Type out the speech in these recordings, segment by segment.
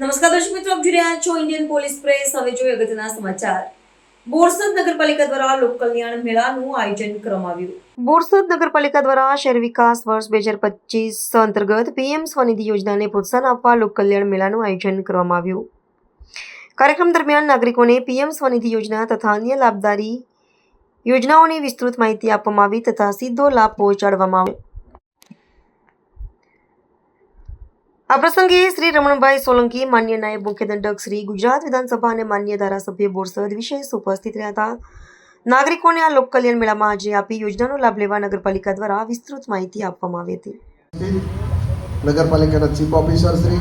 નમસ્કાર દર્શક મિત્રો, આપ જોઈ રહ્યા છો ઇન્ડિયન પોલીસ પ્રેસ હવે જોઈએ અગત્યના સમાચાર. બોરસદ નગરપાલિકા દ્વારા મેળાનું આયોજન કરવામાં આવ્યું. બોરસદ નગરપાલિકા દ્વારા શહેર વિકાસ વર્ષ બે હજાર પચીસ અંતર્ગત પીએમ સ્વનિધિ યોજનાને પ્રોત્સાહન આપવા લોક કલ્યાણ મેળાનું આયોજન કરવામાં આવ્યું. કાર્યક્રમ દરમિયાન નાગરિકોને પીએમ સ્વનિધિ યોજના તથા અન્ય લાભદારી યોજનાઓની વિસ્તૃત માહિતી આપવામાં આવી તથા સીધો લાભ પહોંચાડવામાં આવ્યો. આ પ્રસંગે શ્રી રમણભાઈ સોલંકી, માન્ય નાયબ મુખ્ય દંડક શ્રી ગુજરાત વિધાનસભા અને માન્ય ધારાસભ્ય બોરસદ વિશેષ ઉપસ્થિત રહ્યા હતા. નાગરિકોને આ લોક કલ્યાણ મેળામાં હાજરી આપી યોજનાનો લાભ લેવા નગરપાલિકા દ્વારા વિસ્તૃત માહિતી આપવામાં આવી હતી. નગરપાલિકાના ચીફ ઓફિસર શ્રી,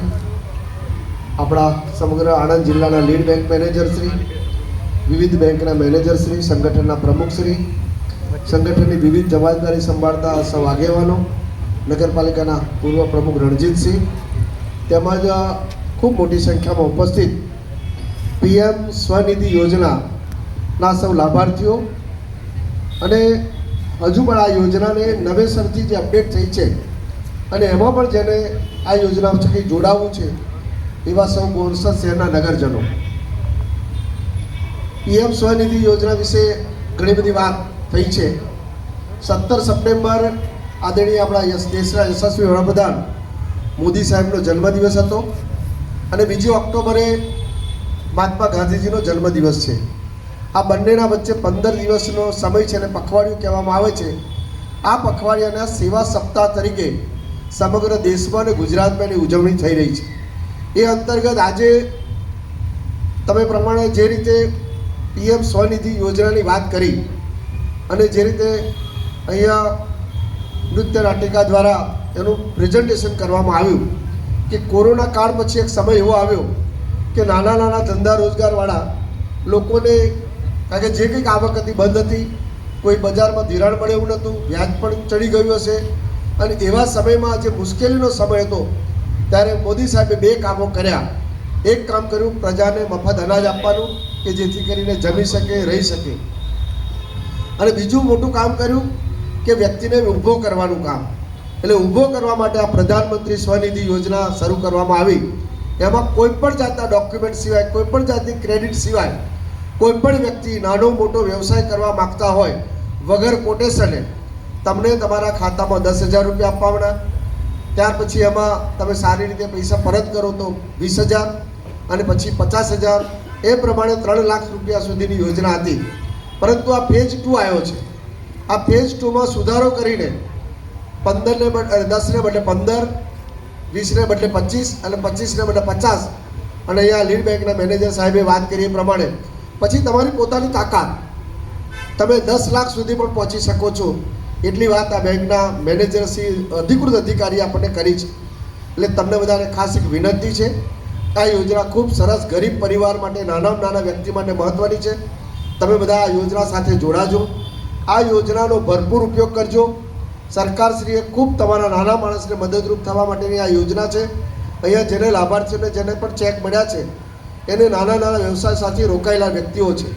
આપણા સમગ્ર આણંદ જિલ્લાના લીડ બેંક મેનેજર શ્રી, વિવિધ બેંકના મેનેજર શ્રી, સંગઠનના પ્રમુખ શ્રી, સંગઠનની વિવિધ જવાબદારી સંભાળતા સૌ આગેવાનો, નગરપાલિકાના પૂર્વ પ્રમુખ રણજીતસિંહ તેમજ ખૂબ મોટી સંખ્યામાં ઉપસ્થિત પીએમ સ્વનિધિ યોજનાના સૌ લાભાર્થીઓ અને હજુ પણ આ યોજનાને નવેસરથી જે અપડેટ થઈ છે અને એમાં પણ જેને આ યોજના થકી જોડાવવું છે એવા સૌ બોરસદ શહેરના નગરજનો. પીએમ સ્વનિધિ યોજના વિશે ઘણી બધી વાત થઈ છે. સત્તર સપ્ટેમ્બર આદરણીય આપણા દેશના યશસ્વી વડાપ્રધાન મોદી સાહેબનો જન્મદિવસ હતો અને બીજો ઓક્ટોબરે મહાત્મા ગાંધીજીનો જન્મદિવસ છે. આ બંનેના વચ્ચે પંદર દિવસનો સમય છે અને પખવાડિયું કહેવામાં આવે છે. આ પખવાડિયાના સેવા સપ્તાહ તરીકે સમગ્ર દેશમાં અને ગુજરાતમાં એની ઉજવણી થઈ રહી છે. એ અંતર્ગત આજે તમે પ્રમાણે જે રીતે પીએમ સ્વનિધિ યોજનાની વાત કરી અને જે રીતે અહીંયા નૃત્ય નાટિકા દ્વારા એનું પ્રેઝન્ટેશન કરવામાં આવ્યું કે કોરોના કાળ પછી એક સમય એવો આવ્યો કે નાના નાના ધંધા રોજગારવાળા લોકોને કારણ કે જે કંઈક આવક હતી બંધ હતી, કોઈ બજારમાં ધિરાણ મળે એવું નહોતું, વ્યાજ પણ ચડી ગયું હશે અને એવા સમયમાં જે મુશ્કેલીનો સમય હતો ત્યારે મોદી સાહેબે બે કામો કર્યા. એક કામ કર્યું પ્રજાને મફત અનાજ આપવાનું કે જેથી કરીને જમી શકે, રહી શકે. અને બીજું મોટું કામ કર્યું કે વ્યક્તિને ઊભો કરવાનું કામ. એટલે ઊભો કરવા માટે આ પ્રધાનમંત્રી સ્વનિધિ યોજના શરૂ કરવામાં આવી. એમાં કોઈ પણ જાતના ડોક્યુમેન્ટ સિવાય, કોઈ પણ જાતની ક્રેડિટ સિવાય, કોઈ પણ વ્યક્તિ નાનો મોટો વ્યવસાય કરવા માગતા હોય, વગર કોટેશને તમને તમારા ખાતામાં દસ હજાર રૂપિયા આપવાના. ત્યાર પછી એમાં તમે સારી રીતે પૈસા પરત કરો તો વીસ હજાર અને પછી પચાસ હજાર. એ પ્રમાણે ત્રણ લાખ રૂપિયા સુધીની યોજના હતી. પરંતુ આ ફેઝ ટુ આવ્યો છે. આ ફેઝ ટુમાં સુધારો કરીને પંદરને બદલે દસને બદલે પંદર, વીસને બદલે પચીસ અને પચીસને બદલે પચાસ. અને અહીંયા લીડ બેંકના મેનેજર સાહેબે વાત કરી એ પ્રમાણે. પછી તમારી પોતાની તાકાત. તમે દસ લાખ સુધી પણ પહોંચી શકો છો. એટલી વાત આ બેંકના મેનેજર શ્રી અધિકૃત અધિકારી આપણને કરી છે. એટલે તમને બધાને ખાસ એક વિનંતી છે. આ યોજના ખૂબ સરસ ગરીબ પરિવાર માટે, નાનામાં નાના વ્યક્તિ માટે મહત્ત્વની છે. તમે બધા આ યોજના સાથે જોડાજો. આ યોજનાનો ભરપૂર ઉપયોગ કરજો. સરકારશ્રીએ ખૂબ તમારા નાના માણસને મદદરૂપ થવા માટેની આ યોજના છે. અહીંયા જેને લાભાર્થીઓને જેને પણ ચેક મળ્યા છે, એને નાના નાના વ્યવસાય સાથે રોકાયેલા વ્યક્તિઓ છે.